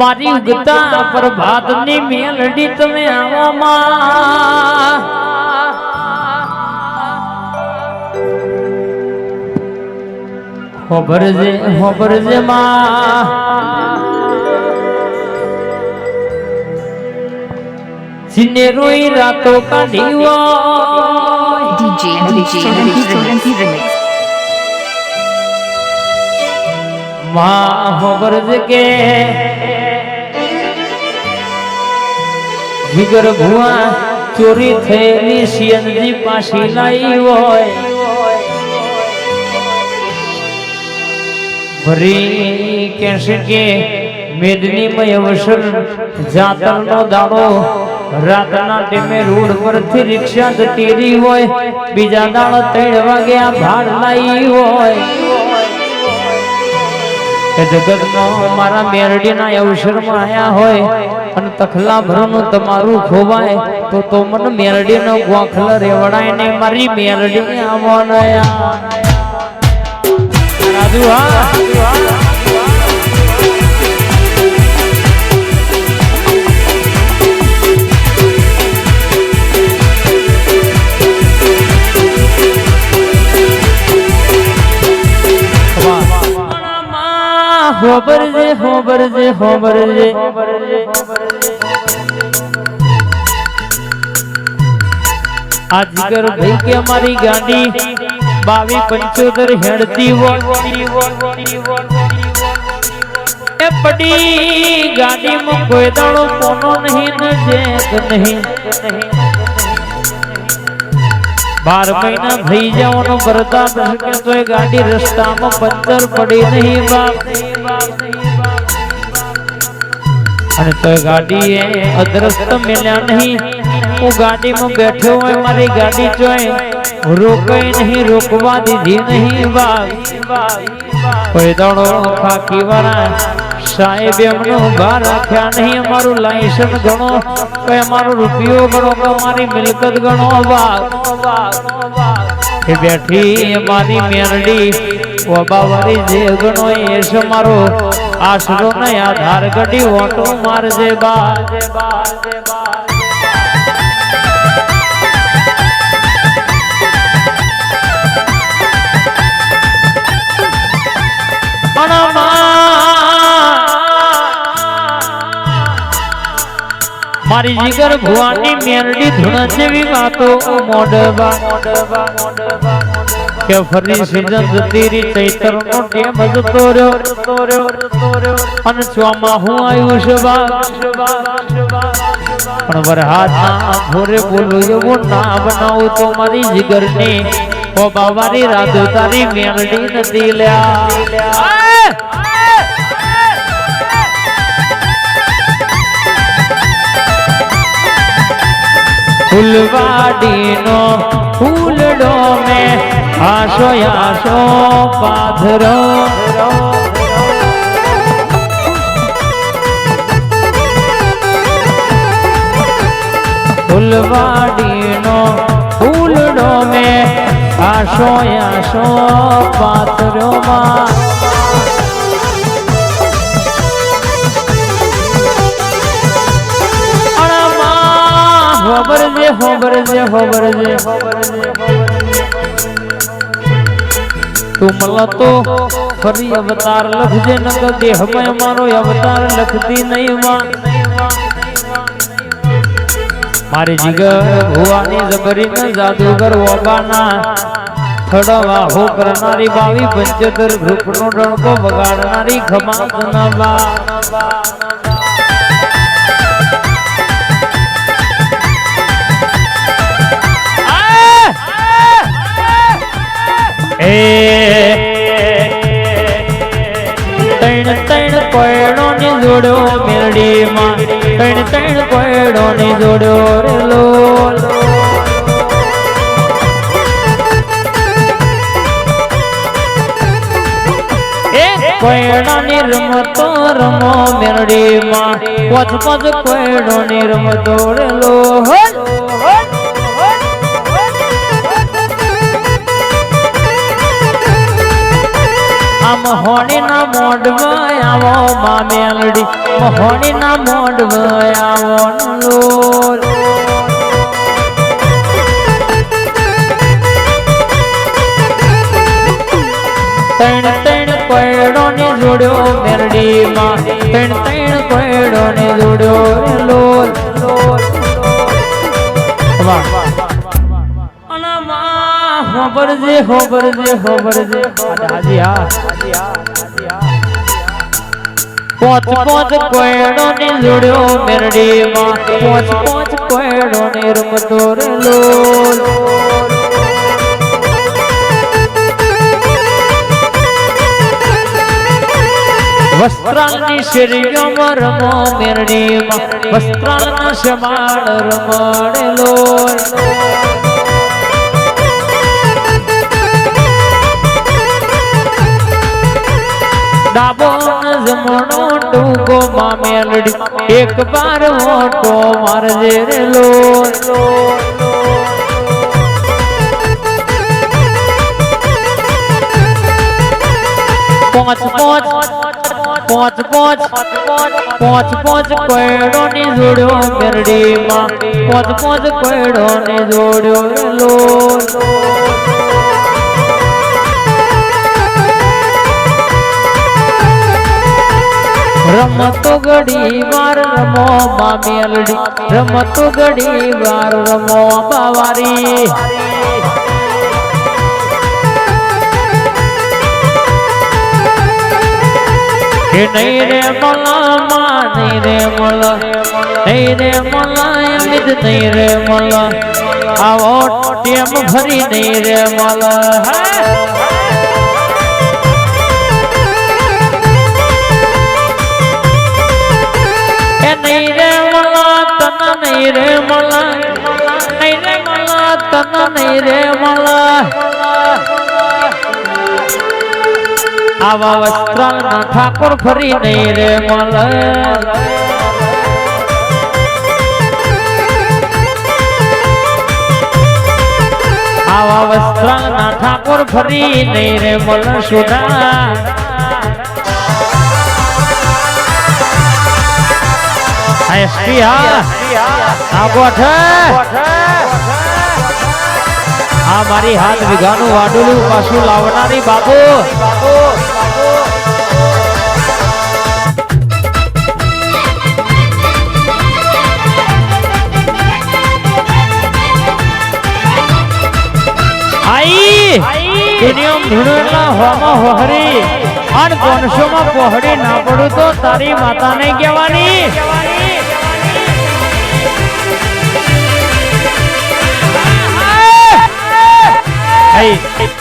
મારી ઉગતા પ્રભાતની મેલડી તમે આવવામાં હોબરજે હોબરજે માં. સિનેરોઈ રાતો કાઢી હોય. DJ DJ Solanki Remix. માં હોબરજ કે જીગર ભુવા ચોરી થયેલી સિયનજી પાછી લાવી હોય. ભરી કહેશે કે મેદનીમય અવસર જાતરનો દાડો. રાતના ટીમે રોડ પરથી રિક્ષા જતી હોય. બીજા દાડો ત્રણ વાગ્યા ભાડ લાવી હોય. કે જગતમાં મારા મેરડીના અવસરમાં આયા હોય અને તખલા ભરનું તમારું ખોવાય, તો તો મને મેરડીનો ગોખલ રેવડાય ને મારી મેરડી આવવાના રાજુ હા. હોબરજે હોબરજે આ જીગર ભાઈ કે અમારી ગાડી બાવી પંચોતેર હેડતી એ પડી ગાડીમાં કોઈ દાડો કોનો નહીં, ને નહીં. બાર મહિના થઈ જવાનો વરદાન એ ગાડી રસ્તામાં પંચર પડી નહીં, બાપ. અને તો એ ગાડી એ અદ્રસ્ત મિલ્યા નહીં હું ગાડીમાં બેઠો હોય મારી ગાડી જોઈ રોકાઈ નહીં રોકવા દીધી નહીં બાપ કોઈ દાડો ખાકી વાળા સાહેબ એમને ઊભા રાખ્યા નહીં અમારું લાયસન્સ ગણો કે અમારો રૂપિયો ગણો કે અમારી મિલકત ગણો બાપ એ બેઠી મારી મેરડી ઓબાવારી જે ગણો એ છે મારો આશરો ને આધાર ગઢી ઓટો મારજે બા મારી જીગર ભુવાની મેરડી ધૂણ જેવી વાતો મોડવા કે ફરી સીઝન જતી રી ચૈતર નો ટેમ જ તોર્યો. અને ચોમા હું આવ્યું છે પણ વરહાદ ના ભોરે બોલું એવું ના બનાવું તો મારી જીગરની ઓ બાવારી, રાધો તારી મેરડી નથી લ્યા. ફૂલવાડીનો ફૂલડો મે આશો આશો પાથરો ફૂલવાડીનો ફૂલડો મે આશો આશો પાથરો માં હોબરજે હોબરજે હોબરજે. તું મળો તો ફરી અવતાર લખજે નક દેહમાં મારો અવતાર લખતી નહીં માં. મારી જીગર ભુવાની જબરી ને જાદુગર ઓબાના થડવા હો કરનારી બાવી પંચોતેર ગ્રુપનો ડણકો વગાડનારી ખમા બા તૈણ તણ કોયડો ને જોડો મેરડી માં તણ તણ કોયડો ને જોડો રે લો કોયડા રમતો રમો મેરડી માં પોચ કોયડો ની રમતો રે આમ મહોણી ના મોઢમાં આવો મા મેલડી. મહોણી ના મોઢમાં આવો લોલ ત્રણ ત્રણ કોયડો ને જોડ્યો મેરડી માં ત્રણ ત્રણ કોયડો ને જોડ્યો લોલ લોલ. વાહ. માં હોબરજે હોબરજે હોબરજે. હાજી હા. પોચ પોચ કોયડો ને જોડ્યો મેરડી માં પોચ પોચ કોયડો ને રમતો રેલો. વસ્ત્રાલની શેરીઓમાં રમો મેરડીમાં. વસ્ત્રાલના શમાળ રમાડેલો. ડાબો ને જમણો ટૂંકો માં મેલડી એક બાર મોટો મારજે રે લો પાંચ પાંચ પાંચ પાંચ પાંચ પાંચ કોયડો ની જોડ્યો મેરડી માં પાંચ પાંચ કોયડો ને જોડ્યો લો રમતો ઘડી વાર રમો માં મેલડી રમતો ઘડી વાર રમો બાવારી કે નહીં રે મલા મા નહીં રે મલા. નહીં રે મલા અમિત નહીં રે મલા. આવો ટેમ ભરી, નહીં રે મલા. હે? નહીં રે મલા, નહીં રે મલા, તન નહીં રે મલા. આવા વસ્ત્રાલના ઠાકોર ફરી નહીં રે મલા. આવા વસ્ત્રાલના ઠાકોર ફરી નહીં રે સુના એસપી હા. આ ગોઠે આ મારી હાથ વીઘાનું વાડુલું પાછું લાવનારી બાબુ આઈ દુનિયામાં ધૂળેલા હોમાં હોહરી અને કોનસોમાં પહોળી ના પડું તો તારી માતાને કહેવાની. 哎。哎